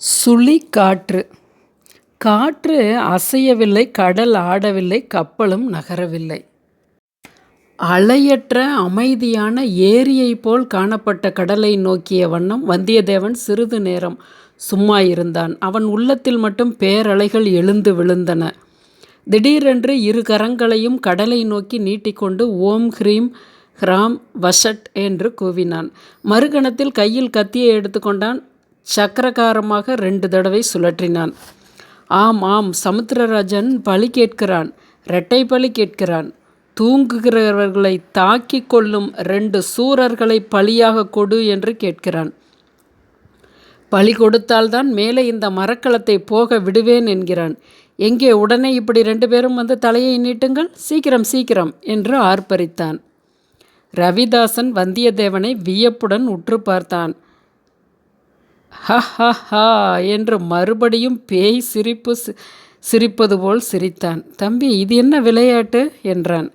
சுழி காற்று காற்று அசையவில்லை கடல் ஆடவில்லை கப்பலும் நகரவில்லை. அலையற்ற அமைதியான ஏரியைப் போல் காணப்பட்ட கடலை நோக்கிய வண்ணம் வந்தியத்தேவன் சிறிது நேரம் சும்மா இருந்தான் அவன் உள்ளத்தில் மட்டும் பேரலைகள் எழுந்து விழுந்தன. திடீரென்று இரு கரங்களையும் கடலை நோக்கி நீட்டிக்கொண்டு ஓம் ஹ்ரீம் ஹ்ராம் வஷட் என்று கூவினான். மறுகணத்தில் கையில் கத்தியை எடுத்துக்கொண்டான். சக்கரகாரமாக ரெண்டு தடவை சுழற்றினான். ஆம் ஆம் சமுத்திரராஜன் பலி கேட்கிறான் இரட்டை பலி கேட்கிறான். தூங்குகிறவர்களை தாக்கி கொள்ளும் ரெண்டு சூரர்களை பழியாக கொடு என்று கேட்கிறான். பழி கொடுத்தால்தான் மேலே இந்த மரக்கலத்தை போக விடுவேன் என்கிறான். எங்கே உடனே இப்படி ரெண்டு பேரும் வந்து தலையை நீட்டுங்கள்? சீக்கிரம் சீக்கிரம் என்று ஆர்ப்பரித்தான். ரவிதாசன் வந்தியத்தேவனை வியப்புடன் உற்று பார்த்தான். ஹஹா என்று மறுபடியும் பேய் சிரிப்பு சிரிப்பது போல் சிரித்தான். தம்பி இது என்ன விளையாட்டு? என்றான்.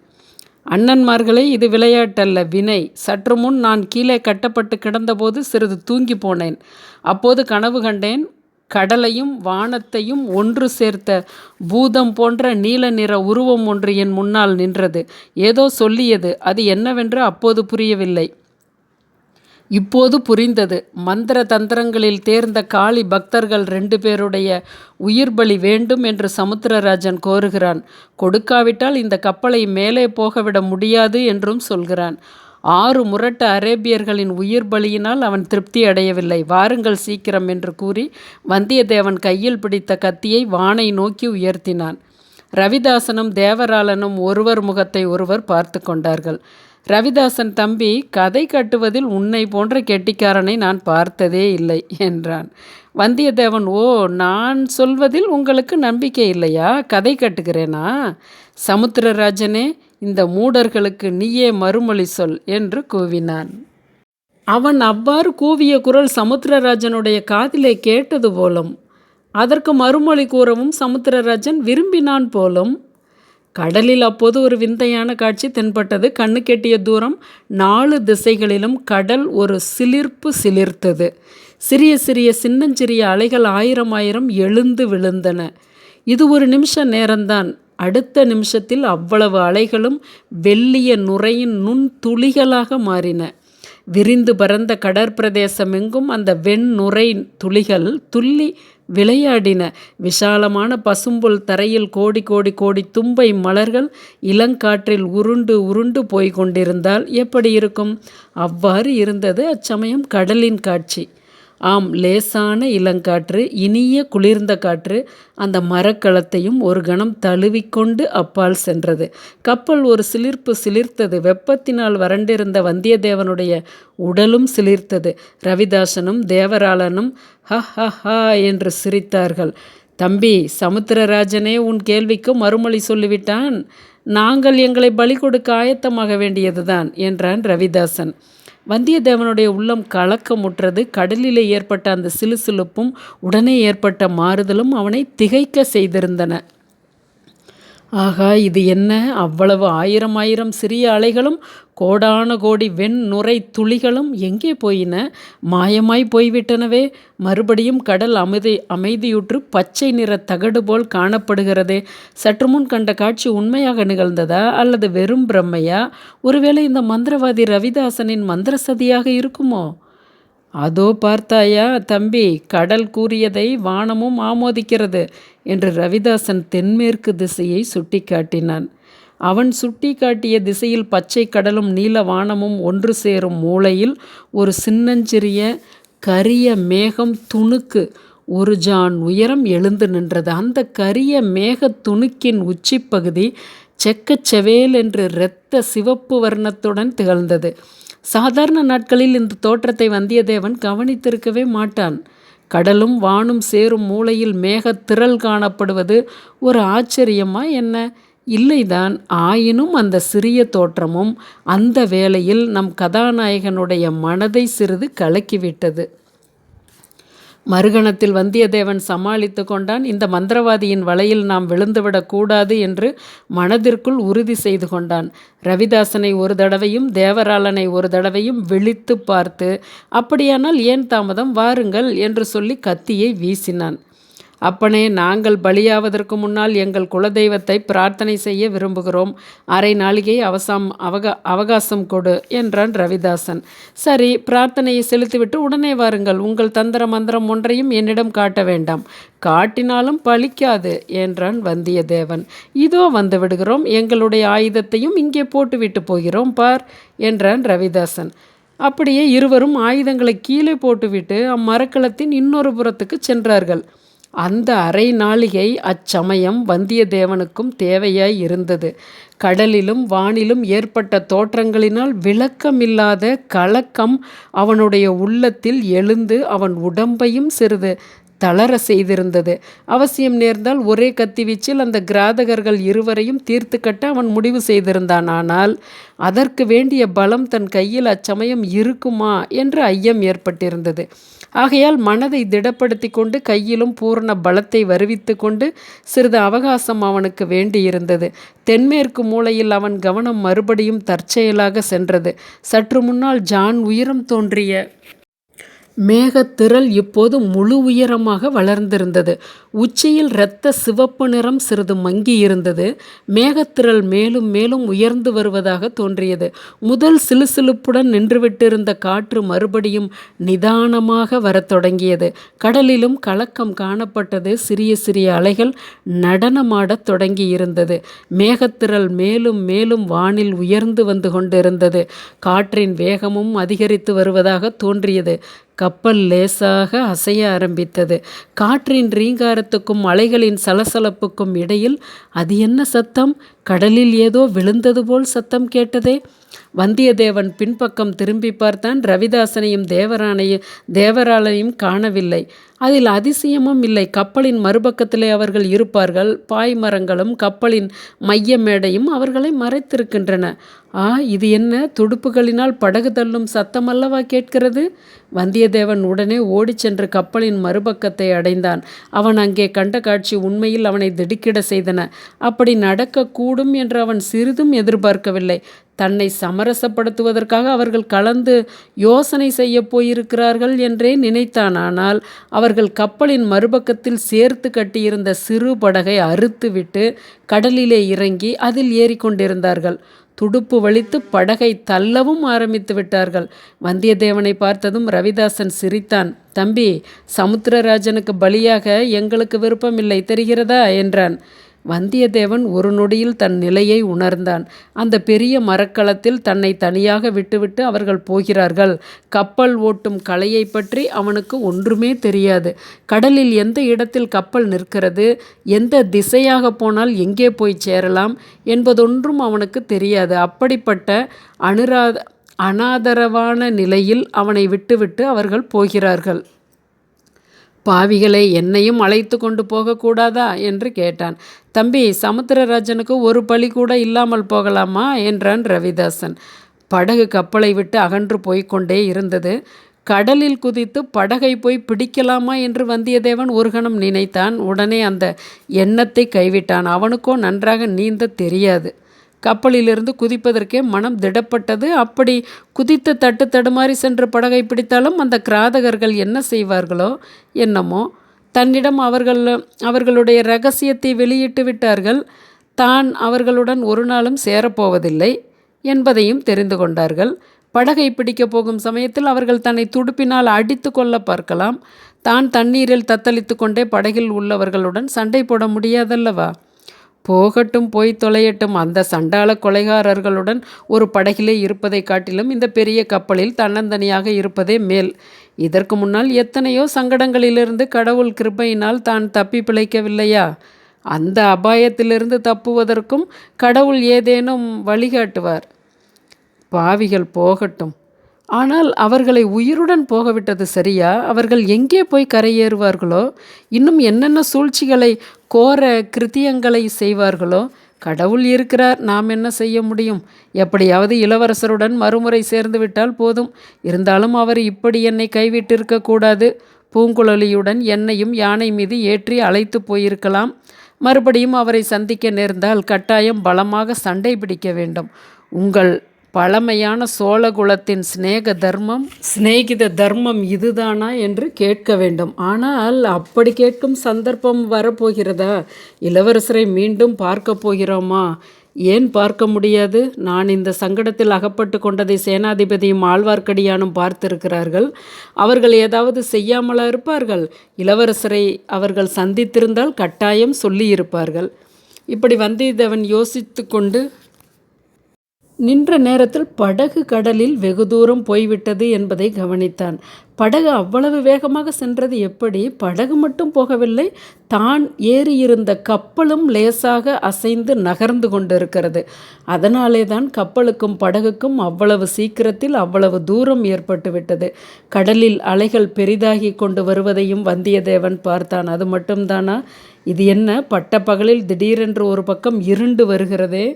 அண்ணன்மார்களே இது விளையாட்டல்ல வினை. சற்று முன் நான் கீழே கட்டப்பட்டு கிடந்தபோது சிறிது தூங்கி போனேன். அப்போது கனவு கண்டேன் கடலையும் வானத்தையும் ஒன்று சேர்த்த பூதம் போன்ற நீல நிற உருவம் ஒன்று என் முன்னால் நின்றது. ஏதோ சொல்லியது. அது என்னவென்று அப்போது புரியவில்லை. இப்போது புரிந்தது. மந்திர தந்திரங்களில் தேர்ந்த காளி பக்தர்கள் ரெண்டு பேருடைய உயிர் பலி வேண்டும் என்று சமுத்திரராஜன் கோருகிறான். கொடுக்காவிட்டால் இந்த கப்பலை மேலே போகவிட முடியாது என்றும் சொல்கிறான். ஆறு முரட்டு அரேபியர்களின் உயிர் பலியினால் அவன் திருப்தி அடையவில்லை. வாருங்கள் சீக்கிரம் என்று கூறி வந்தியத்தேவன் கையில் பிடித்த கத்தியை வானை நோக்கி உயர்த்தினான். ரவிதாசனும் தேவராளனும் ஒருவர் முகத்தை ஒருவர் பார்த்து கொண்டார்கள். ரவிதாசன் தம்பி கதை கட்டுவதில் உன்னை போன்ற கெட்டிக்காரனை நான் பார்த்ததே இல்லை என்றான். வந்தியத்தேவன் ஓ நான் சொல்வதில் உங்களுக்கு நம்பிக்கை இல்லையா? கதை கட்டுகிறேனா? சமுத்திரராஜனே இந்த மூடர்களுக்கு நீயே மறுமொழி சொல் என்று கூவினான். அவன் அவ்வாறு கூவிய குரல் சமுத்திரராஜனுடைய காதிலே கேட்டது போலும் அதற்கு மறுமொழி கூறவும் சமுத்திரராஜன் விரும்பினான் போலும் கடலில் அப்போது ஒரு விந்தையான காட்சி தென்பட்டது. கண்ணு கெட்டிய தூரம் நாலு திசைகளிலும் கடல் ஒரு சிலிர்ப்பு சிலிர்த்தது. சிறிய சிறிய சின்னஞ்சிறிய அலைகள் ஆயிரம் ஆயிரம் எழுந்து விழுந்தன. இது ஒரு நிமிஷ நேரம்தான். அடுத்த நிமிஷத்தில் அவ்வளவு அலைகளும் வெள்ளிய நுரையின் நுண் துளிகளாக மாறின. விரிந்து பறந்த கடற்பிரதேசமெங்கும் அந்த வெண்நுரை துளிகள் துள்ளி விளையாடின விஷாலமான பசும்புல் தரையில் கோடி கோடி கோடி தும்பை மலர்கள் இளங்காற்றில் உருண்டு உருண்டு போய் கொண்டிருந்தால் எப்படி இருக்கும்? அவ்வாறு இருந்தது அச்சமயம் கடலின் காட்சி. ஆம் லேசான இளங்காற்று இனிய குளிர்ந்த காற்று அந்த மரக்களத்தையும் ஒரு கணம் தழுவிக்கொண்டு அப்பால் சென்றது. கப்பல் ஒரு சிலிர்ப்பு சிலிர்த்தது. வெப்பத்தினால் வறண்டிருந்த வந்தியத்தேவனுடைய உடலும் சிலிர்த்தது. ரவிதாசனும் தேவராளனும் ஹ ஹ ஹ என்று சிரித்தார்கள். தம்பி சமுத்திரராஜனே உன் கேள்விக்கு மறுமொழி சொல்லிவிட்டான். நாங்கள் எங்களை பலி கொடுக்க ஆயத்தமாக வேண்டியதுதான் என்றான் ரவிதாசன். வந்தியத்தேவனுடைய உள்ளம் கலக்கமுற்றது. கடலிலே ஏற்பட்ட அந்த சிலுசிலுப்பும் உடனே ஏற்பட்ட மாறுதலும் அவனை திகைக்க செய்திருந்தன. ஆகா இது என்ன? அவ்வளவு ஆயிரம் ஆயிரம் சிறிய அலைகளும் கோடான கோடி வெண் நுரை துளிகளும் எங்கே போயின? மாயமாய் போய்விட்டனவே. மறுபடியும் கடல் அமைதி அமைதியுற்று பச்சை நிற தகடு போல் காணப்படுகிறதே. சற்று முன் கண்ட காட்சி உண்மையாக நிகழ்ந்ததா அல்லது வெறும் பிரம்மையா? ஒருவேளை இந்த மந்திரவாதி ரவிதாசனின் மந்திர சதியாக இருக்குமோ? அதோ பார்த்தாயா தம்பி கடல் கூறியதை வானமும் ஆமோதிக்கிறது என்று ரவிதாசன் தென்மேற்கு திசையை சுட்டி காட்டினான் அவன் சுட்டி காட்டிய திசையில் பச்சை கடலும் நீல வானமும் ஒன்று சேரும் மூலையில் ஒரு சின்னஞ்சிறிய கரிய மேகம் துணுக்கு ஒரு ஜான் உயரம் எழுந்து நின்றது. அந்த கரிய மேக துணுக்கின் உச்சிப்பகுதி செக்கச்செவேல் என்று இரத்த சிவப்பு வர்ணத்துடன் திகழ்ந்தது. சாதாரண நாட்களில் இந்த தோற்றத்தை வந்தியத்தேவன் கவனித்திருக்கவே மாட்டான். கடலும் வானும் சேரும் மூலையில் மேகத்திரள் காணப்படுவது ஒரு ஆச்சரியமா என்ன? இல்லைதான் ஆயினும் அந்த சிறிய தோற்றமும் அந்த வேளையில் நம் கதாநாயகனுடைய மனதை சிறிது கலக்கிவிட்டது. மறுகணத்தில் வந்தியத்தேவன் சமாளித்து கொண்டான். இந்த மந்திரவாதியின் வலையில் நாம் விழுந்துவிடக்கூடாது என்று மனதிற்குள் உறுதி செய்து கொண்டான். ரவிதாசனை ஒரு தடவையும் தேவராளனை ஒரு தடவையும் விழித்து பார்த்து அப்படியானால் ஏன் தாமதம்? வாருங்கள் என்று சொல்லி கத்தியை வீசினான். அப்பனே நாங்கள் பலியாவதற்கு முன்னால் எங்கள் குலதெய்வத்தை பிரார்த்தனை செய்ய விரும்புகிறோம். அரை நாளிகை அவசாம் அவகா அவகாசம் கொடு என்றான் ரவிதாசன். சரி பிரார்த்தனையை செலுத்திவிட்டு உடனே வாருங்கள். உங்கள் தந்திர மந்திரம் ஒன்றையும் என்னிடம் காட்ட வேண்டாம். காட்டினாலும் பலிக்காது என்றான் வந்தியத்தேவன். இதோ வந்து விடுகிறோம். எங்களுடைய ஆயுதத்தையும் இங்கே போட்டுவிட்டு போகிறோம் பார் என்றான் ரவிதாசன். அப்படியே இருவரும் ஆயுதங்களை கீழே போட்டுவிட்டு அம்மரக்கலத்தின் இன்னொரு புறத்துக்கு சென்றார்கள். அந்த அரை நாளிகை அச்சமயம் வந்தியத்தேவனுக்கும் தேவையாய் இருந்தது. கடலிலும் வானிலும் ஏற்பட்ட தோற்றங்களினால் விளக்கமில்லாத கலக்கம் அவனுடைய உள்ளத்தில் எழுந்து அவன் உடம்பையும் சிறிது தளர செய்திருந்தது. அவசியம் நேர்ந்தால் ஒரே கத்திவீச்சில் அந்த கிராதகர்கள் இருவரையும் தீர்த்து கட்ட அவன் முடிவு செய்திருந்தான். ஆனால் அதற்கு வேண்டிய பலம் தன் கையில் அச்சமயம் இருக்குமா? என்று ஐயம் ஏற்பட்டிருந்தது. ஆகையால் மனதை திடப்படுத்தி கொண்டு கையிலும் பூரண பலத்தை வருவித்து கொண்டு சிறிது அவகாசம் அவனுக்கு வேண்டியிருந்தது. தென்மேற்கு மூலையில் அவன் கவனம் மறுபடியும் தற்செயலாக சென்றது. சற்று முன்னால் ஜான் உயரம் தோன்றிய மேகத்திரள் இப்போது முழு உயரமாக வளர்ந்திருந்தது. உச்சியில் இரத்த சிவப்பு நிறம் சிறிது மங்கி இருந்தது மேகத்திரள் மேலும் மேலும் உயர்ந்து வருவதாக தோன்றியது. முதல் சிலுசிலுப்புடன் நின்றுவிட்டிருந்த காற்று மறுபடியும் நிதானமாக வரத் தொடங்கியது. கடலிலும் கலக்கம் காணப்பட்டது. சிறிய சிறிய அலைகள் நடனமாடத் தொடங்கியிருந்தது. மேகத்திரள் மேலும் மேலும் வானில் உயர்ந்து வந்து கொண்டிருந்தது. காற்றின் வேகமும் அதிகரித்து வருவதாக தோன்றியது. கப்பல் லேசாக அசைய ஆரம்பித்தது. காற்றின் ரீங்காரத்துக்கும் அலைகளின் சலசலப்புக்கும் இடையில் அது என்ன சத்தம்? கடலில் ஏதோ விழுந்தது போல் சத்தம் கேட்டதே. வந்தியத்தேவன் பின்பக்கம் திரும்பி பார்த்தான். ரவிதாசனையும் தேவரானையும் தேவராளையும் காணவில்லை. அதில் அதிசயமும் இல்லை. கப்பலின் மறுபக்கத்திலே அவர்கள் இருப்பார்கள். பாய்மரங்களும் கப்பலின் மைய மேடையும் அவர்களை மறைத்திருக்கின்றன. ஆ இது என்ன? துடுப்புகளினால் படகு தள்ளும் சத்தமல்லவா கேட்கிறது? வந்தியத்தேவன் உடனே ஓடிச் சென்று கப்பலின் மறுபக்கத்தை அடைந்தான். அவன் அங்கே கண்ட காட்சி உண்மையில் அவனை திடுக்கிட செய்தன. அப்படி நடக்கக்கூடும் என்று அவன் சிறிதும் எதிர்பார்க்கவில்லை. தன்னை சமரசப்படுத்துவதற்காக அவர்கள் கலந்து யோசனை செய்ய போயிருக்கிறார்கள் என்றே நினைத்தான். ஆனால் அவர்கள் கப்பலின் மறுபக்கத்தில் சேர்த்து கட்டியிருந்த சிறு படகை அறுத்துவிட்டு கடலிலே இறங்கி அதில் ஏறிக்கொண்டிருந்தார்கள் துடுப்பு வலித்து படகை தள்ளவும் ஆரம்பித்து விட்டார்கள். வந்தியத்தேவனை பார்த்ததும் ரவிதாசன் சிரித்தான். தம்பி சமுத்திரராஜனுக்கு பலியாக எங்களுக்கு விருப்பமில்லை தெரிகிறதா? என்றான். வந்தியத்தேவன் ஒரு நொடியில் தன் நிலையை உணர்ந்தான். அந்த பெரிய மரக்களத்தில் தன்னை தனியாக விட்டுவிட்டு அவர்கள் போகிறார்கள். கப்பல் ஓட்டும் கலையை பற்றி அவனுக்கு ஒன்றுமே தெரியாது. கடலில் எந்த இடத்தில் கப்பல் நிற்கிறது? எந்த திசையாக போனால் எங்கே போய் சேரலாம்? என்பதொன்றும் அவனுக்கு தெரியாது. அப்படிப்பட்ட அனுராத அனாதரவான நிலையில் அவனை விட்டுவிட்டு அவர்கள் போகிறார்கள். பாவிகளை என்னையும் அழைத்து கொண்டு போகக்கூடாதா? என்று கேட்டான். தம்பி சமுத்திரராஜனுக்கு ஒரு பழி கூட இல்லாமல் போகலாமா? என்றான் ரவிதாசன். படகு கப்பலை விட்டு அகன்று போய்கொண்டே இருந்தது. கடலில் குதித்து படகை போய் பிடிக்கலாமா என்று வந்தியத்தேவன் ஒரு கணம் நினைத்தான். உடனே அந்த எண்ணத்தை கைவிட்டான். அவனுக்கோ நன்றாக நீந்த தெரியாது. கப்பலிலிருந்து குதிப்பதற்கே மனம் திடப்பட்டது. அப்படி குதித்து தட்டு தடுமாறி சென்று படகை பிடித்தாலும் அந்த கிராதகர்கள் என்ன செய்வார்களோ என்னமோ. தன்னிடம் அவர்கள் அவர்களுடைய ரகசியத்தை வெளியிட்டு விட்டார்கள். தான் அவர்களுடன் ஒரு நாளும் சேரப்போவதில்லை என்பதையும் தெரிந்து கொண்டார்கள். படகை பிடிக்கப் போகும் சமயத்தில் அவர்கள் தன்னை துடுப்பினால் அடித்து கொள்ள பார்க்கலாம். தான் தண்ணீரில் தத்தளித்து கொண்டே படகில் உள்ளவர்களுடன் சண்டை போட முடியாதல்லவா? போகட்டும் போய் தொலையட்டும். அந்த சண்டாள கொலைகாரர்களுடன் ஒரு படகிலே இருப்பதை காட்டிலும் இந்த பெரிய கப்பலில் தன்னந்தனியாக இருப்பதே மேல். இதற்கு முன்னால் எத்தனையோ சங்கடங்களிலிருந்து கடவுள் கிருபையினால் தான் தப்பி பிழைக்கவில்லையா? அந்த அபாயத்திலிருந்து தப்புவதற்கும் கடவுள் ஏதேனும் வழிகாட்டுவார் பாவிகள் போகட்டும். ஆனால் அவர்களை உயிருடன் போகவிட்டது சரியா? அவர்கள் எங்கே போய் கரையேறுவார்களோ? இன்னும் என்னென்ன சூழ்ச்சிகளை கோர கிருத்தியங்களை செய்வார்களோ? கடவுள் இருக்கிறார் நாம் என்ன செய்ய முடியும்? எப்படியாவது இளவரசருடன் மறுமுறை சேர்ந்து விட்டால் போதும். இருந்தாலும் அவர் இப்படி என்னை கைவிட்டிருக்கக்கூடாது பூங்குழலியுடன் என்னையும் யானை மீது ஏற்றி அழைத்து போயிருக்கலாம். மறுபடியும் அவரை சந்திக்க நேர்ந்தால் கட்டாயம் பலமாக சண்டை பிடிக்க வேண்டும். உங்கள் பழமையான சோழகுலத்தின் சிநேக தர்மம் சிநேகித தர்மம் இதுதானா என்று கேட்க வேண்டும். ஆனால் அப்படி கேட்கும் சந்தர்ப்பம் வரப்போகிறதா? இளவரசரை மீண்டும் பார்க்க போகிறோமா? ஏன் பார்க்க முடியாது? நான் இந்த சங்கடத்தில் அகப்பட்டு கொண்டதை சேனாதிபதியும் ஆழ்வார்க்கடியானும் பார்த்திருக்கிறார்கள். அவர்கள் ஏதாவது செய்யாமலா இருப்பார்கள்? இளவரசரை அவர்கள் சந்தித்திருந்தால் கட்டாயம் சொல்லியிருப்பார்கள். இப்படி வந்தியத்தேவன் யோசித்து கொண்டு நின்ற நேரத்தில் படகு கடலில் வெகு தூரம் போய்விட்டது என்பதை கவனித்தான். படகு அவ்வளவு வேகமாக சென்றது எப்படி? படகு மட்டும் போகவில்லை தான் ஏறியிருந்த கப்பலும் லேசாக அசைந்து நகர்ந்து கொண்டிருக்கிறது. அதனாலே தான் கப்பலுக்கும் படகுக்கும் அவ்வளவு சீக்கிரத்தில் அவ்வளவு தூரம் ஏற்பட்டுவிட்டது. கடலில் அலைகள் பெரிதாகி கொண்டு வருவதையும் வந்தியத்தேவன் பார்த்தான். அது மட்டும்தானா? இது என்ன பட்ட பகலில் திடீரென்று ஒரு பக்கம் இருண்டு வருகிறதே?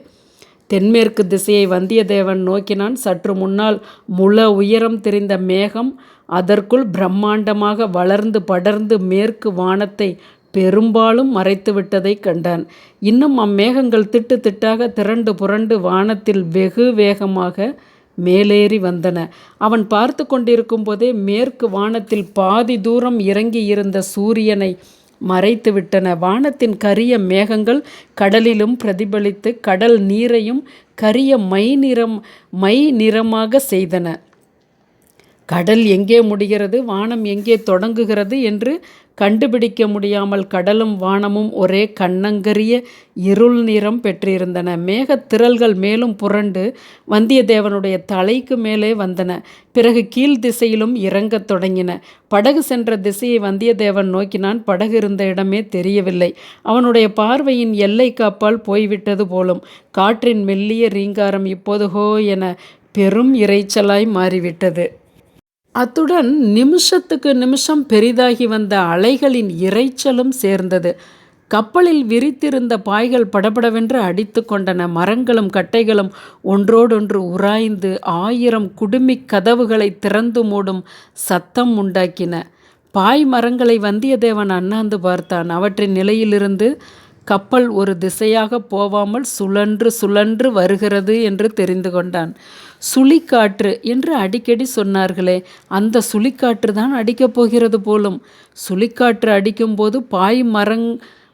தென்மேற்கு திசையை வந்தியத்தேவன் நோக்கினான். சற்று முன்னால் முள உயரம் தெரிந்த மேகம் அதற்குள் பிரம்மாண்டமாக வளர்ந்து படர்ந்து மேற்கு வானத்தை பெரும்பாலும் மறைத்துவிட்டதை கண்டான். இன்னும் அம்மேகங்கள் திட்டு திட்டாக திரண்டு புரண்டு வானத்தில் வெகு வேகமாக மேலேறி வந்தன. அவன் பார்த்து கொண்டிருக்கும் போதே மேற்கு வானத்தில் பாதி தூரம் இறங்கி இருந்த சூரியனை மறைத்து விட்டன. வானத்தின் கரிய மேகங்கள் கடலிலும் பிரதிபலித்து கடல் நீரையும் கரிய மை நிறம் மை நிறமாக செய்தன. கடல் எங்கே முடிகிறது? வானம் எங்கே தொடங்குகிறது? என்று கண்டுபிடிக்க முடியாமல் கடலும் வானமும் ஒரே கண்ணங்கரிய இருள் நிறம் பெற்றிருந்தன. மேகத்திரள்கள் மேலும் புரண்டு வந்தியத்தேவனுடைய தலைக்கு மேலே வந்தன. பிறகு கீழ் திசையிலும் இறங்கத் தொடங்கின. படகு சென்ற திசையை வந்தியத்தேவன் நோக்கினான். படகு இருந்த இடமே தெரியவில்லை. அவனுடைய பார்வையின் எல்லை காப்பால் போய்விட்டது போலும் காற்றின் மெல்லிய ரீங்காரம் இப்போது ஹோ என பெரும் இறைச்சலாய் மாறிவிட்டது. அத்துடன் நிமிஷத்துக்கு நிமிஷம் பெரிதாகி வந்த அலைகளின் இரைச்சலும் சேர்ந்தது. கப்பலில் விரித்திருந்த பாய்கள் படபடவென்று அடித்து கொண்டன. மரங்களும் கட்டைகளும் ஒன்றோடொன்று உராய்ந்து ஆயிரம் குடுமி கதவுகளை திறந்து மூடும் சத்தம் உண்டாக்கின. பாய் மரங்களை வந்தியத்தேவன் அண்ணாந்து பார்த்தான். அவற்றின் நிலையிலிருந்து கப்பல் ஒரு திசையாக போவாமல் சுழன்று சுழன்று வருகிறது என்று தெரிந்து கொண்டான். சுழிக்காற்று என்று அடிக்கடி சொன்னார்களே அந்த சுழிக்காற்று தான் அடிக்கப் போகிறது போலும். சுழிக்காற்று அடிக்கும்போது பாய் மரங்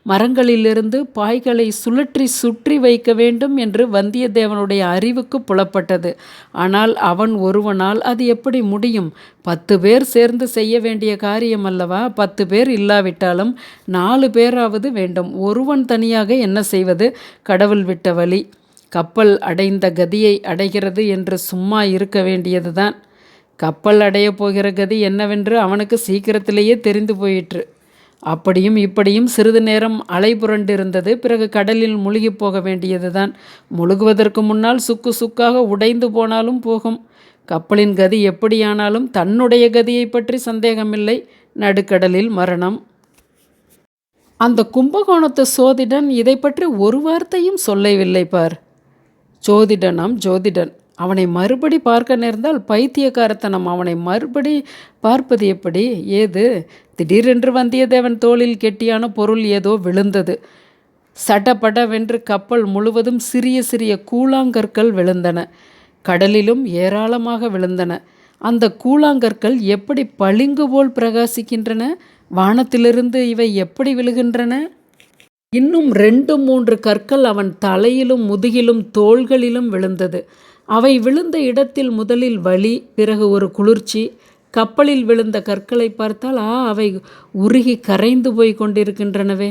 மரங்களிலிருந்து பாய்களை சுழற்றி சுற்றி வைக்க வேண்டும் என்று வந்தியத்தேவனுடைய அறிவுக்கு புலப்பட்டது. ஆனால் அவன் ஒருவனால் அது எப்படி முடியும்? பத்து பேர் சேர்ந்து செய்ய வேண்டிய காரியம் அல்லவா பத்து பேர் இல்லாவிட்டாலும் நாலு பேராவது வேண்டும். ஒருவன் தனியாக என்ன செய்வது? கடவுள் விட்ட வழி. கப்பல் அடைந்த கதியை அடைகிறது என்று சும்மா இருக்க வேண்டியதுதான். கப்பல் அடையப் போகிற கதி என்னவென்று அவனுக்கு சீக்கிரத்திலேயே தெரிந்து போயிற்று. அப்படியும் இப்படியும் சிறிது நேரம் அலை புரண்டிருந்தது. பிறகு கடலில் முழுகி போக வேண்டியதுதான். முழுகுவதற்கு முன்னால் சுக்கு சுக்காக உடைந்து போனாலும் போகும். கப்பலின் கதி எப்படியானாலும் தன்னுடைய கதியை பற்றி சந்தேகமில்லை. நடுக்கடலில் மரணம். அந்த கும்பகோணத்து சோதிடன் இதை பற்றி ஒரு வார்த்தையும் சொல்லவில்லை பார். ஜோதிடனாம் ஜோதிடன். அவனை மறுபடி பார்க்க நேர்ந்தால் பைத்தியக்காரத்தனம். அவனை மறுபடி பார்ப்பது எப்படி? ஏது? திடீரென்று வந்தியத்தேவன் தோளில் கெட்டியான பொருள் ஏதோ விழுந்தது. சடபடவென்று கப்பல் முழுவதும் சிறிய சிறிய கூழாங்கற்கள் விழுந்தன. கடலிலும் ஏராளமாக விழுந்தன. அந்த கூழாங்கற்கள் எப்படி பளிங்கு போல் பிரகாசிக்கின்றன? வானத்திலிருந்து இவை எப்படி விழுகின்றன? இன்னும் ரெண்டு மூன்று கற்கள் அவன் தலையிலும் முதுகிலும் தோள்களிலும் விழுந்தது. அவை விழுந்த இடத்தில் முதலில் வலி பிறகு ஒரு குளிர்ச்சி. கப்பலில் விழுந்த கற்களை பார்த்தால் ஆ அவை உருகி கரைந்து போய் கொண்டிருக்கின்றனவே.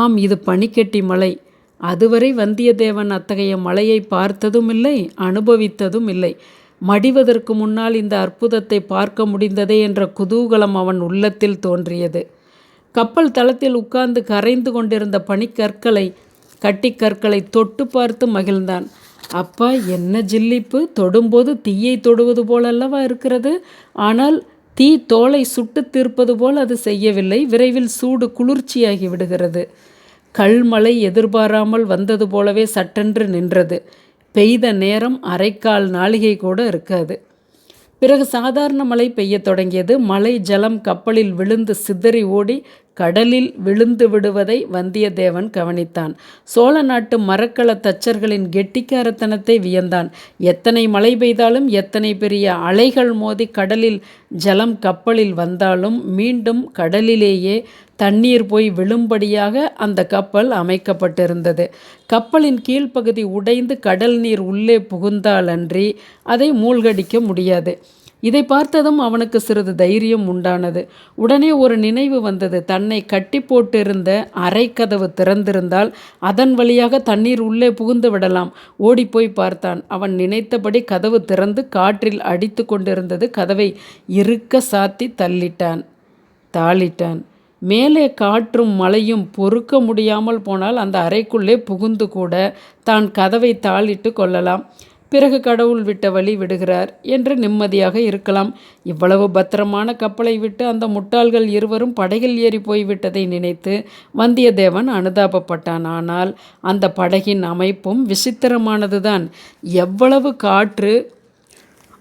ஆம் இது பனிக்கட்டி மலை. அதுவரை வந்தியத்தேவன் அத்தகைய மலையை பார்த்ததும் இல்லை அனுபவித்ததும் இல்லை மடிவதற்கு முன்னால் இந்த அற்புதத்தை பார்க்க முடிந்ததே என்ற குதூகலம் அவன் உள்ளத்தில் தோன்றியது. கப்பல் தளத்தில் உட்கார்ந்து கரைந்து கொண்டிருந்த பனிக்கற்களை கட்டிக்கற்களை தொட்டு பார்த்து மகிழ்ந்தான். அப்பா என்ன ஜில்லிப்பு? தொடும்போது தீயை தொடுவது போலல்லவா இருக்கிறது? ஆனால் தீ தோலை சுட்டு தீர்ப்பது போல் அது செய்யவில்லை. விரைவில் சூடு குளிர்ச்சியாகி விடுகிறது. கல்மழை எதிர்பாராமல் வந்தது போலவே சட்டென்று நின்றது. பெய்த நேரம் அரைக்கால் நாளிகை கூட இருக்காது. பிறகு சாதாரண மழை பெய்யத் தொடங்கியது. மழை ஜலம் கப்பலில் விழுந்து சிதறி ஓடி கடலில் விழுந்து விடுவதை வந்தியத்தேவன் கவனித்தான். சோழ நாட்டு மரக்கல தச்சர்களின் கெட்டிக்காரத்தனத்தை வியந்தான். எத்தனை மழை பெய்தாலும் எத்தனை பெரிய அலைகள் மோதி கடலில் ஜலம் கப்பலில் வந்தாலும் மீண்டும் கடலிலேயே தண்ணீர் போய் விழும்படியாக அந்த கப்பல் அமைக்கப்பட்டிருந்தது. கப்பலின் கீழ்ப்பகுதி உடைந்து கடல் நீர் உள்ளே புகுந்தாலன்றி அதை மூழ்கடிக்க முடியாது. இதை பார்த்ததும் அவனுக்கு சிறிது தைரியம் உண்டானது. உடனே ஒரு நினைவு வந்தது. தன்னை கட்டி போட்டிருந்த அரைக்கதவு திறந்திருந்தால் அதன் வழியாக தண்ணீர் உள்ளே புகுந்து விடலாம். ஓடிப்போய் பார்த்தான். அவன் நினைத்தபடி கதவு திறந்து காற்றில் அடித்து கொண்டிருந்தது. கதவை இருக்க சாத்தி தள்ளிட்டான். தாளிட்டான். மேலே காற்றும் மழையும் பொறுக்க முடியாமல் போனால் அந்த அறைக்குள்ளே புகுந்து கூட தான் கதவை தாளிட்டு கொள்ளலாம். பிறகு கடவுள் விட்ட வழி விடுகிறார் என்று நிம்மதியாக இருக்கலாம். இவ்வளவு பத்திரமான கப்பலை விட்டு அந்த முட்டாள்கள் இருவரும் படகில் ஏறி போய்விட்டதை நினைத்து வந்தியத்தேவன் அனுதாபப்பட்டான். ஆனால் அந்த படகின் அமைப்பும் விசித்திரமானதுதான். எவ்வளவு காற்று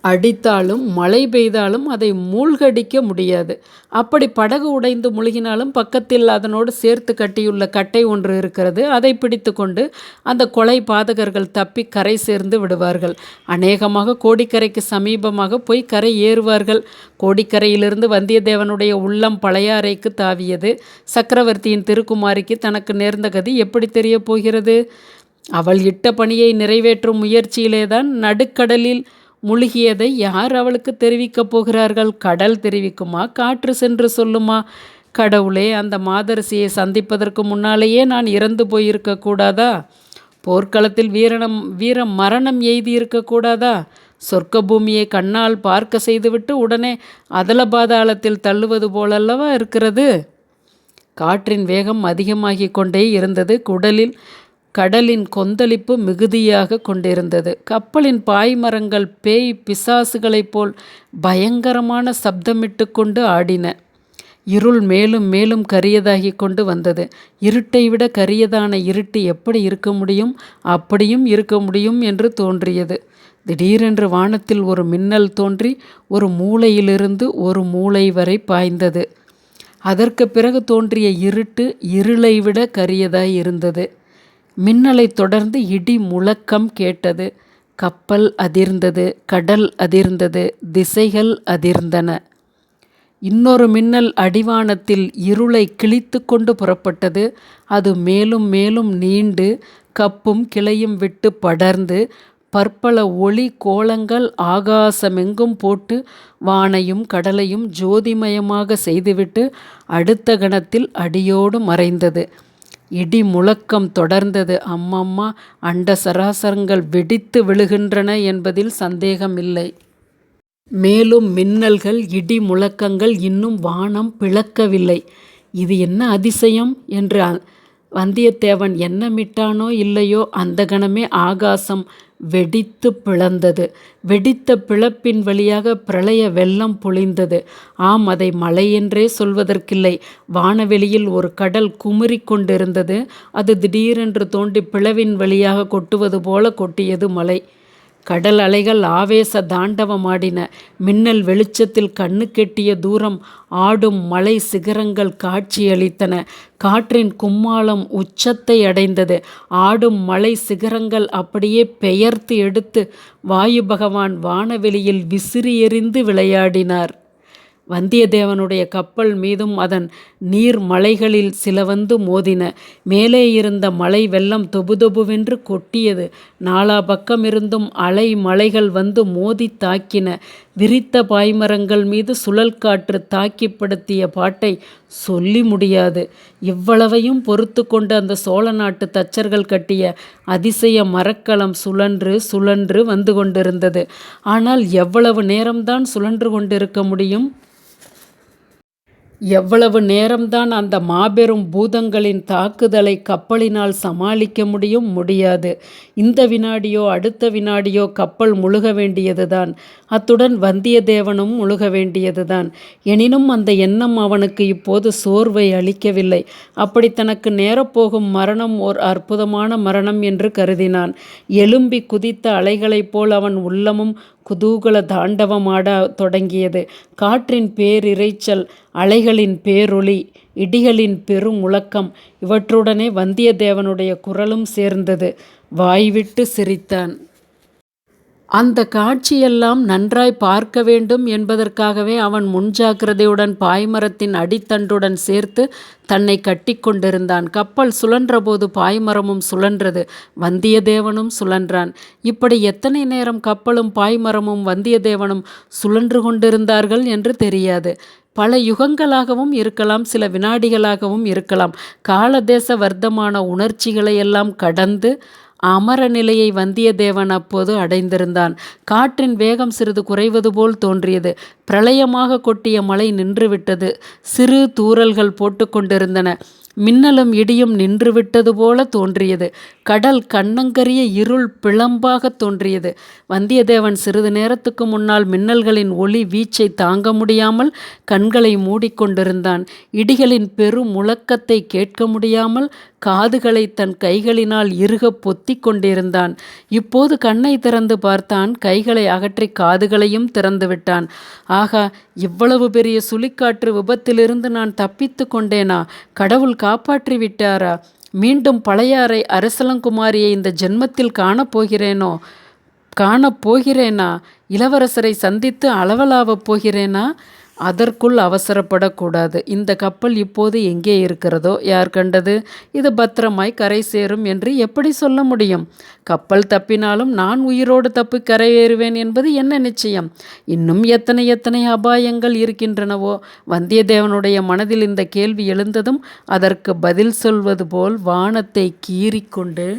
அடித்தாலும் மழை பெய்தாலும் அதை மூழ்கடிக்க முடியாது. அப்படி படகு உடைந்து முழுகினாலும் பக்கத்தில் அதனோடு சேர்த்து கட்டியுள்ள கட்டை ஒன்று இருக்கிறது. அதை பிடித்து கொண்டு அந்த கொலை பாதகர்கள் தப்பி கரை சேர்ந்து விடுவார்கள். அநேகமாக கோடிக்கரைக்கு சமீபமாக போய் கரை ஏறுவார்கள். கோடிக்கரையிலிருந்து வந்தியத்தேவனுடைய உள்ளம் பழையாறைக்கு தாவியது. சக்கரவர்த்தியின் திருக்குமாரிக்கு தனக்கு நேர்ந்த கதி எப்படி தெரிய போகிறது? அவள் இட்ட பணியை நிறைவேற்றும் முயற்சியிலேதான் நடுக்கடலில் முழுகியதை யார் அவளுக்கு தெரிவிக்கப் போகிறார்கள்? கடல் தெரிவிக்குமா? காற்று சென்று சொல்லுமா? கடவுளே அந்த மாதரசியை சந்திப்பதற்கு முன்னாலேயே நான் இறந்து போயிருக்க கூடாதா? போர்க்களத்தில் வீரணம் வீர மரணம் எய்தி இருக்கக்கூடாதா சொர்க்க பூமியை கண்ணால் பார்க்க செய்துவிட்டு உடனே அதல பாதாளத்தில் தள்ளுவது போலல்லவா இருக்கிறது? காற்றின் வேகம் அதிகமாகிக் கொண்டே இருந்தது. குடலில் கடலின் கொந்தளிப்பு மிகுதியாக கொண்டிருந்தது. கப்பலின் பாய்மரங்கள் பேய் பிசாசுகளைப் போல் பயங்கரமான சப்தமிட்டு கொண்டு ஆடின. இருள் மேலும் மேலும் கரியதாகி கொண்டு வந்தது. இருட்டை விட கரியதான இருட்டு எப்படி இருக்க முடியும்? அப்படியும் இருக்க முடியும் என்று தோன்றியது. திடீரென்று வானத்தில் ஒரு மின்னல் தோன்றி ஒரு மூளையிலிருந்து ஒரு மூளை வரை பாய்ந்தது. அதற்கு பிறகு தோன்றிய இருட்டு இருளை விட கரியதாய் இருந்தது. மின்னலை தொடர்ந்து இடி முழக்கம் கேட்டது. கப்பல் அதிர்ந்தது கடல் அதிர்ந்தது திசைகள் அதிர்ந்தன. இன்னொரு மின்னல் அடிவானத்தில் இருளை கிழித்து கொண்டு புறப்பட்டது. அது மேலும் மேலும் நீண்டு கப்பும் கிளையும் விட்டு படர்ந்து பற்பல ஒளி கோலங்கள் ஆகாசமெங்கும் போட்டு வானையும் கடலையும் ஜோதிமயமாக செய்துவிட்டு அடுத்த கணத்தில் அடியோடு மறைந்தது. இடி முழக்கம் தொடர்ந்தது. அம்மம்மா அண்ட சராசரங்கள் வெடித்து விழுகின்றன என்பதில் சந்தேகமில்லை. மேலும் மின்னல்கள் இடி முழக்கங்கள் இன்னும் வானம் பிளக்கவில்லை. இது என்ன அதிசயம்? என்று வந்தியத்தேவன் என்னமிட்டானோ இல்லையோ அந்த கணமே ஆகாசம் வெடித்து பிளந்தது. வெடித்த பிளப்பின் வழியாக பிரளய வெள்ளம் பொழிந்தது. ஆம் அதை மழை என்றே சொல்வதற்கில்லை. வானவெளியில் ஒரு கடல் குமுறி கொண்டிருந்தது. அது திடீரென்று தோண்டி பிளவின் வழியாக கொட்டுவது போல கொட்டியது மலை. கடல் அலைகள் ஆவேச தாண்டவமாடின. மின்னல் வெளிச்சத்தில் கண்ணு கெட்டிய தூரம் ஆடும் மலை சிகரங்கள் காட்சியளித்தன. காற்றின் கும்மாளம் உச்சத்தை அடைந்தது. ஆடும் மலை சிகரங்கள் அப்படியே பெயர்த்து எடுத்து வாயு பகவான் வானவெளியில் விசிறி எறிந்து விளையாடினார். வந்தியத்தேவனுடைய கப்பல் மீதும் அதன் நீர் மலைகளில் சில வந்து மோதின. மேலே இருந்த மலை வெள்ளம் தொபுதொபுவென்று கொட்டியது. நாலா பக்கமிருந்தும் அலை மலைகள் வந்து மோதி தாக்கின. விரித்த பாய்மரங்கள் மீது சுழல் காற்று தாக்கிப்படுத்திய பாட்டை சொல்லி முடியாது. இவ்வளவையும் பொறுத்து கொண்டு அந்த சோழ நாட்டு தச்சர்கள் கட்டிய அதிசய மரக்கலம் சுழன்று சுழன்று வந்து கொண்டிருந்தது. ஆனால் எவ்வளவு நேரம்தான் சுழன்று கொண்டிருக்க முடியும்? எவ்வளவு நேரம்தான் அந்த மாபெரும் பூதங்களின் தாக்குதலை கப்பலினால் சமாளிக்க முடியும் முடியாது. இந்த வினாடியோ அடுத்த வினாடியோ கப்பல் முழுக வேண்டியதுதான். அத்துடன் வந்தியத்தேவனும் முழுக வேண்டியதுதான். எனினும் அந்த எண்ணம் அவனுக்கு இப்போது சோர்வை அளிக்கவில்லை. அப்படி தனக்கு நேரப்போகும் மரணம் ஓர் அற்புதமான மரணம் என்று கருதினான். எலும்பி குதித்த அலைகளைப் போல் அவன் உள்ளமும் குதூகல தாண்டவமாட தொடங்கியது. காற்றின் பேரிரைச்சல், அலைகளின் பேரொளி இடிகளின் பெருமுழக்கம் இவற்றுடனே வந்தியத்தேவனுடைய குரலும் சேர்ந்தது. வாய்விட்டு சிரித்தான். அந்த காட்சியெல்லாம் நன்றாய் பார்க்க வேண்டும் என்பதற்காகவே அவன் முன்ஜாக்கிரதையுடன் பாய்மரத்தின் அடித்தண்டுடன் சேர்த்து தன்னை கட்டி கொண்டிருந்தான். கப்பல் சுழன்றபோது பாய்மரமும் சுழன்றது. வந்தியத்தேவனும் சுழன்றான். இப்படி எத்தனை நேரம் கப்பலும் பாய்மரமும் வந்தியத்தேவனும் சுழன்று கொண்டிருந்தார்கள் என்று தெரியாது. பல யுகங்களாகவும் இருக்கலாம் சில வினாடிகளாகவும் இருக்கலாம். காலதேச வர்த்தமான உணர்ச்சிகளையெல்லாம் கடந்து அமர நிலையை வந்தியத்தேவன் அப்போது அடைந்திருந்தான். காற்றின் வேகம் சிறிது குறைவது போல் தோன்றியது. பிரளயமாக கொட்டிய மழை நின்றுவிட்டது. சிறு தூறல்கள் போட்டுக்கொண்டிருந்தன மின்னலும் இடியும் நின்றுவிட்டது போல தோன்றியது. கடல் கண்ணங்கரிய இருள் பிளம்பாக தோன்றியது. வந்தியத்தேவன் சிறிது நேரத்துக்கு முன்னால் மின்னல்களின் ஒளி வீச்சை தாங்க முடியாமல் கண்களை மூடிக்கொண்டிருந்தான். இடிகளின் பெரும் முழக்கத்தை கேட்க முடியாமல் காதுகளைத் தன் கைகளினால் இறுக பொத்திக் கொண்டிருந்தான். இப்போது கண்ணை திறந்து பார்த்தான். கைகளை அகற்றிக் காதுகளையும் திறந்து விட்டான் ஆகா இவ்வளவு பெரிய சுழிக்காற்று விபத்திலிருந்து நான் தப்பித்துக் கொண்டேனா? கடவுள் காப்பாற்றி விட்டாரா? மீண்டும் பழையாறை அரசலங்குமாரியை இந்த ஜென்மத்தில் காணப்போகிறேனோ காணப்போகிறேனா காணப் போகிறேனா? இளவரசரை சந்தித்து அளவலாவப் போகிறேனா? அதற்குள் அவசரப்படக்கூடாது இந்த கப்பல் இப்போது எங்கே இருக்கிறதோ யார் கண்டது? இது பத்திரமாய் கரை சேரும் என்று எப்படி சொல்ல முடியும்? கப்பல் தப்பினாலும் நான் உயிரோடு தப்பி கரையேறுவேன் என்பது என்ன நிச்சயம்? இன்னும் எத்தனை எத்தனை அபாயங்கள் இருக்கின்றனவோ? வந்தியத்தேவனுடைய மனதில் இந்த கேள்வி எழுந்ததும் அதற்கு பதில் சொல்வது போல் வானத்தை கீறிக்கொண்டு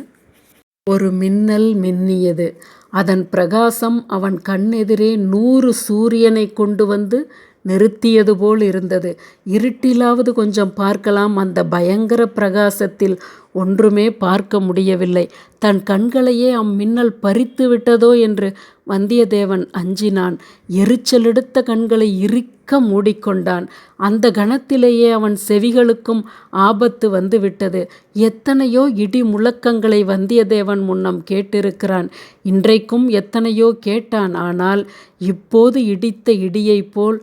ஒரு மின்னல் மின்னியது. அதன் பிரகாசம் அவன் கண்ணெதிரே நூறு சூரியனைக் கொண்டு வந்து நிறுத்தியது போல் இருந்தது. இருட்டிலாவது கொஞ்சம் பார்க்கலாம் அந்த பயங்கர பிரகாசத்தில் ஒன்றுமே பார்க்க முடியவில்லை. தன் கண்களையே அம்மின்னல் பறித்து விட்டதோ என்று வந்தியத்தேவன் அஞ்சினான். எரிச்சலெடுத்த கண்களை இறுக்க மூடிக்கொண்டான். அந்த கணத்திலேயே அவன் செவிகளுக்கும் ஆபத்து வந்துவிட்டது. எத்தனையோ இடி முழக்கங்களை வந்தியத்தேவன் முன்னம் கேட்டிருக்கிறான். இன்றைக்கும் எத்தனையோ கேட்டான். ஆனால் இப்போது இடித்த இடியைப் போல்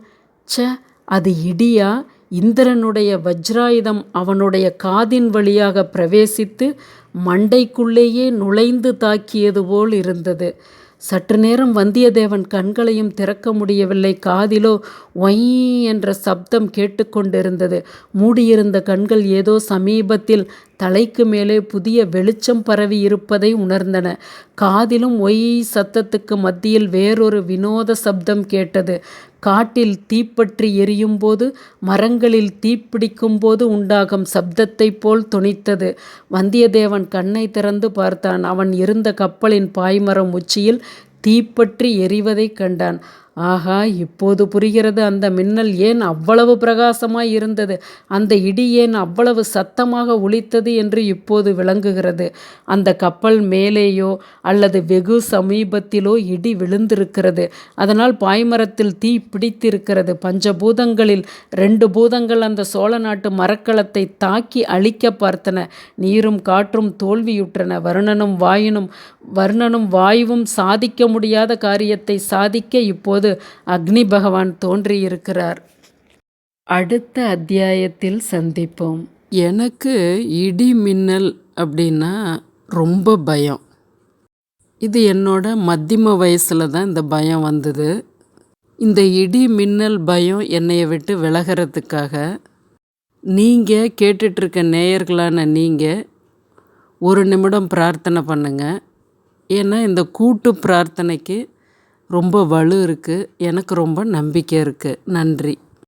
ச்ச அது இடியா? இந்திரனுடைய வஜ்ராயுதம் அவனுடைய காதின் வழியாக பிரவேசித்து மண்டைக்குள்ளேயே நுழைந்து தாக்கியது போல் இருந்தது. சற்று நேரம் வந்தியத்தேவன் கண்களையும் திறக்க முடியவில்லை. காதிலோ ஒய் என்ற சப்தம் கேட்டுக்கொண்டிருந்தது மூடியிருந்த கண்கள் ஏதோ சமீபத்தில் தலைக்கு மேலே புதிய வெளிச்சம் பரவி இருப்பதை உணர்ந்தன. காதிலும் ஒய் சத்தத்துக்கு மத்தியில் வேறொரு வினோத சப்தம் கேட்டது. காட்டில் தீப்பற்றி எரியும் போது மரங்களில் தீப்பிடிக்கும் போது உண்டாகும் சப்தத்தைப் போல் துணித்தது வந்தியத்தேவன் கண்ணை திறந்து பார்த்தான். அவன் இருந்த கப்பலின் பாய்மரம் உச்சியில் தீப்பற்றி எரிவதைக் கண்டான். ஆகா இப்போது புரிகிறது அந்த மின்னல் ஏன் அவ்வளவு பிரகாசமாய் இருந்தது அந்த இடி ஏன் அவ்வளவு சத்தமாக ஒலித்தது என்று இப்போது விளங்குகிறது. அந்த கப்பல் மேலேயோ அல்லது வெகு சமீபத்திலோ இடி விழுந்திருக்கிறது. அதனால் பாய்மரத்தில் தீ பிடித்திருக்கிறது. பஞ்சபூதங்களில் ரெண்டு பூதங்கள் அந்த சோழ நாட்டு மரக்கலத்தை தாக்கி அழிக்க பார்த்தன. நீரும் காற்றும் தோல்வியுற்றன. வருணனும் வாயுனும் வருணனும் வாயுவும் சாதிக்க முடியாத காரியத்தை சாதிக்க இப்போது அக்னி பகவான் தோன்றியிருக்கிறார். அடுத்த அத்தியாயத்தில் சந்திப்போம். எனக்கு இடி மின்னல் அப்படின்னா ரொம்ப பயம். இது என்னோட மத்தியம வயசில் தான் இந்த பயம் வந்தது. இந்த இடி மின்னல் பயம் என்னைய விட்டு விலகிறதுக்காக நீங்கள் கேட்டுட்ருக்க நேயர்களான நீங்கள் ஒரு நிமிடம் பிரார்த்தனை பண்ணுங்கள் ஏன்னா இந்த கூட்டு பிரார்த்தனைக்கு ரொம்ப வலு இருக்குது எனக்கு ரொம்ப நம்பிக்கை இருக்குது நன்றி.